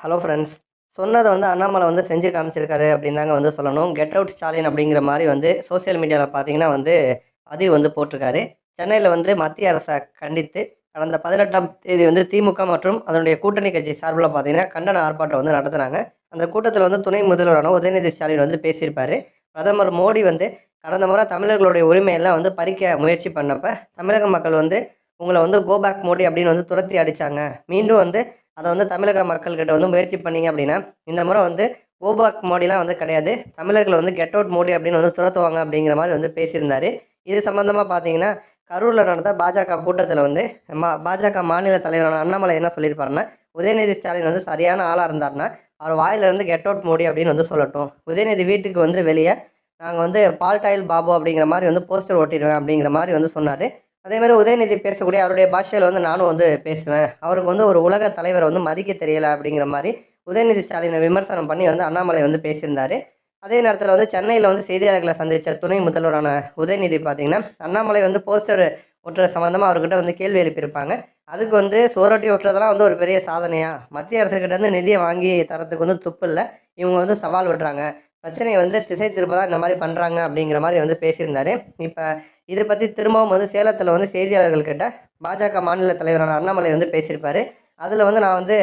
Hello friends சொன்னதை வந்து அண்ணாமலை வந்து செஞ்சு காமிச்சிருக்காரு அப்படின்னு தாங்க வந்து சொல்லணும். கெட் அவுட் ஸ்டாலின் அப்படிங்கிற மாதிரி வந்து சோஷியல் மீடியாவில் பார்த்தீங்கன்னா வந்து பதிவு வந்து போட்டிருக்காரு. சென்னையில் வந்து மத்திய அரசை கண்டித்து கடந்த பதினெட்டாம் தேதி வந்து திமுக மற்றும் அதனுடைய கூட்டணி கட்சி சார்பில் பார்த்தீங்கன்னா கண்டன ஆர்ப்பாட்டம் வந்து நடத்துனாங்க. அந்த கூட்டத்தில் வந்து துணை முதல்வரான உதயநிதி ஸ்டாலின் வந்து பேசியிருப்பார். பிரதமர் மோடி வந்து கடந்த முறை தமிழர்களுடைய உரிமையெல்லாம் வந்து பறிக்க முயற்சி பண்ணப்போ தமிழக மக்கள் வந்து உங்களை வந்து கோபேக் மோடி அப்படின்னு வந்து துரத்தி அடித்தாங்க மீண்டும் வந்து அதை வந்து தமிழக மக்கள்கிட்ட வந்து முயற்சி பண்ணீங்க அப்படின்னா இந்த முறை வந்து கோபாக் மோடிலாம் வந்து கிடையாது. தமிழர்கள் வந்து கெட் அவுட் மோடி அப்படின்னு வந்து துரத்துவாங்க அப்படிங்கிற மாதிரி வந்து பேசியிருந்தார். இது சம்மந்தமாக பார்த்தீங்கன்னா கரூரில் நடந்த பாஜக கூட்டத்தில் வந்து மா பாஜக மாநில தலைவரான அண்ணாமலை என்ன சொல்லியிருப்பாருன்னா உதயநிதி ஸ்டாலின் வந்து சரியான ஆளாக இருந்தாருன்னா அவர் வாயிலிருந்து கெட் அவுட் மோடி அப்படின்னு வந்து சொல்லட்டும். உதயநிதி வீட்டுக்கு வந்து வெளியே நாங்கள் வந்து பால்டாயில் பாபு அப்படிங்கிற மாதிரி வந்து போஸ்டர் ஓட்டிடுவேன் அப்படிங்கிற மாதிரி வந்து சொன்னார். அதே மாதிரி உதயநிதி பேசக்கூடிய அவருடைய பாஷையில் வந்து நானும் வந்து பேசுவேன். அவருக்கு வந்து ஒரு உலக தலைவரை வந்து மதிக்க தெரியல அப்படிங்கிற மாதிரி உதயநிதி ஸ்டாலினை விமர்சனம் பண்ணி வந்து அண்ணாமலை வந்து பேசியிருந்தார். அதே நேரத்தில் வந்து சென்னையில் வந்து செய்தியாளர்களை சந்தித்த துணை முதல்வரான உதயநிதி பார்த்தீங்கன்னா அண்ணாமலை வந்து போஸ்டர் ஒட்டுற சம்மந்தமாக அவர்கிட்ட வந்து கேள்வி எழுப்பியிருப்பாங்க. அதுக்கு வந்து சோரட்டி ஒட்டுறதெல்லாம் வந்து ஒரு பெரிய சாதனையாக மத்திய அரசுக்கிட்ட வந்து நிதியை வாங்கி தரத்துக்கு வந்து துப்பு இல்லை. இவங்க வந்து சவால் விடுறாங்க. பிரச்சனையை வந்து திசை திருப்ப தான் இந்த மாதிரி பண்ணுறாங்க அப்படிங்கிற மாதிரி வந்து பேசியிருந்தாரு. இப்போ இதை பற்றி திரும்பவும் வந்து சேலத்தில் வந்து செய்தியாளர்கள்கிட்ட பாஜக மாநில தலைவரான அண்ணாமலை வந்து பேசியிருப்பார். அதில் வந்து நான் வந்து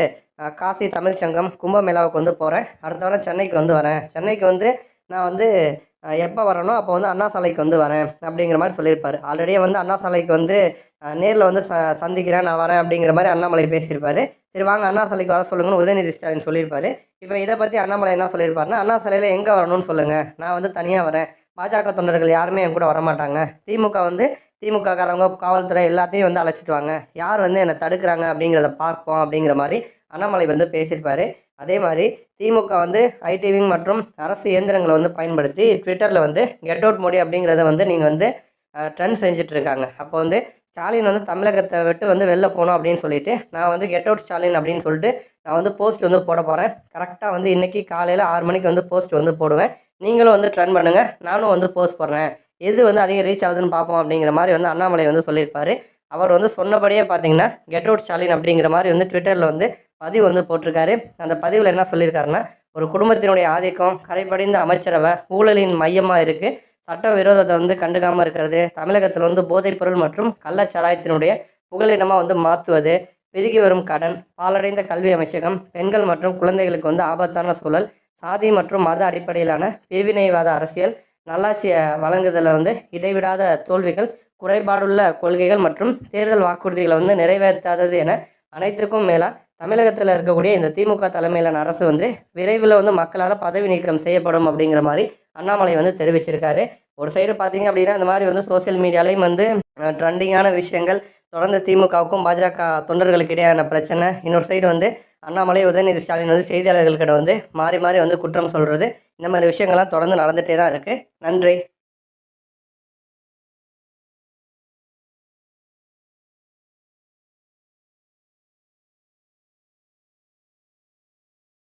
காசி தமிழ் சங்கம் கும்பமேளாவுக்கு வந்து போகிறேன் அடுத்த வாரம் சென்னைக்கு வந்து வரேன். சென்னைக்கு வந்து நான் வந்து எப்போ வரனோ அப்போ வந்து அண்ணா சாலைக்கு வந்து வரேன் அப்படிங்கிற மாதிரி சொல்லியிருப்பார். ஆல்ரெடியே வந்து அண்ணா சாலைக்கு வந்து நேரில் வந்து ச சந்திக்கிறேன் நான் வரேன் அப்படிங்கிற மாதிரி அண்ணாமலை பேசியிருப்பாரு. சரி வாங்க அண்ணா சிலைக்கு வர சொல்லுங்கன்னு உதயநிதி ஸ்டாலின் சொல்லியிருப்பாரு. இப்போ இதை பற்றி அண்ணாமலை என்ன சொல்லியிருப்பாருன்னா அண்ணா சிலையில் எங்கே வரணும்னு சொல்லுங்கள் நான் வந்து தனியாக வரேன். பாஜக தொண்டர்கள் யாருமே என் கூட வரமாட்டாங்க. திமுக வந்து திமுக காரவங்க காவல்துறை எல்லாத்தையும் வந்து அழைச்சிட்டு வாங்க. யார் வந்து என்னை தடுக்கிறாங்க அப்படிங்கிறத பார்ப்போம் அப்படிங்கிற மாதிரி அண்ணாமலை வந்து பேசியிருப்பார். அதே மாதிரி திமுக வந்து ஐடிவிங் மற்றும் அரசு இயந்திரங்களை வந்து பயன்படுத்தி ட்விட்டரில் வந்து கெட் அவுட் மோடி அப்படிங்கிறத வந்து நீங்கள் வந்து ட்ரெண்ட் செஞ்சுட்டு இருக்காங்க. அப்போ வந்து ஸ்டாலின் வந்து தமிழகத்தை விட்டு வந்து வெளில போகணும் அப்படின்னு சொல்லிட்டு நான் வந்து கெட் அவுட் ஸ்டாலின் அப்படின்னு சொல்லிட்டு நான் வந்து போஸ்ட் வந்து போட போகிறேன் கரெக்டாக வந்து இன்றைக்கி காலையில் ஆறு மணிக்கு வந்து போஸ்ட் வந்து போடுவேன். நீங்களும் வந்து ட்ரெண்ட் பண்ணுங்கள் நானும் வந்து போஸ்ட் போடுறேன். எது வந்து அதிகம் ரீச் ஆகுதுன்னு பார்ப்போம் அப்படிங்கிற மாதிரி வந்து அண்ணாமலை வந்து சொல்லியிருப்பார். அவர் வந்து சொன்னபடியே பார்த்தீங்கன்னா கெட் அவுட் ஸ்டாலின் அப்படிங்கிற மாதிரி வந்து ட்விட்டரில் வந்து பதிவு வந்து போட்டிருக்காரு. அந்த பதிவில் என்ன சொல்லியிருக்காருன்னா ஒரு குடும்பத்தினுடைய ஆதிக்கம் கரைபடிந்த அமைச்சரவை ஊழலின் மையமாக இருக்குது சட்ட விரோதத்தை வந்து கண்டுக்காமல் இருக்கிறது தமிழகத்தில் வந்து போதைப்பொருள் மற்றும் கள்ளச்சாராயத்தினுடைய புகலிடமாக வந்து மாற்றுவது பெருகி வரும் கடன் பாலடைந்த கல்வி அமைச்சகம் பெண்கள் மற்றும் குழந்தைகளுக்கு வந்து ஆபத்தான சூழல் சாதி மற்றும் மத அடிப்படையிலான பிரிவினைவாத அரசியல் நல்லாட்சியை வழங்குதலில் வந்து இடைவிடாத தோல்விகள் குறைபாடுள்ள கொள்கைகள் மற்றும் தேர்தல் வாக்குறுதிகளை வந்து நிறைவேற்றாதது என அனைத்துக்கும் மேலாக தமிழகத்தில் இருக்கக்கூடிய இந்த திமுக தலைமையிலான அரசு வந்து விரைவில் வந்து மக்களால் பதவி நீக்கம் செய்யப்படும் அப்படிங்கிற மாதிரி அண்ணாமலை வந்து தெரிவிச்சிருக்காரு. ஒரு சைடு பார்த்தீங்க அப்படின்னா இந்த மாதிரி வந்து சோஷியல் மீடியாலையும் வந்து ட்ரெண்டிங்கான விஷயங்கள் தொடர்ந்து திமுகவுக்கும் பாஜக தொண்டர்களுக்கு இடையான பிரச்சனை. இன்னொரு சைடு வந்து அண்ணாமலை உதயநிதி ஸ்டாலின் வந்து செய்தியாளர்கள்கிட்ட வந்து மாறி மாறி வந்து குற்றம் சொல்கிறது இந்த மாதிரி விஷயங்கள்லாம் தொடர்ந்து நடந்துகிட்டே தான் இருக்குது நன்றி.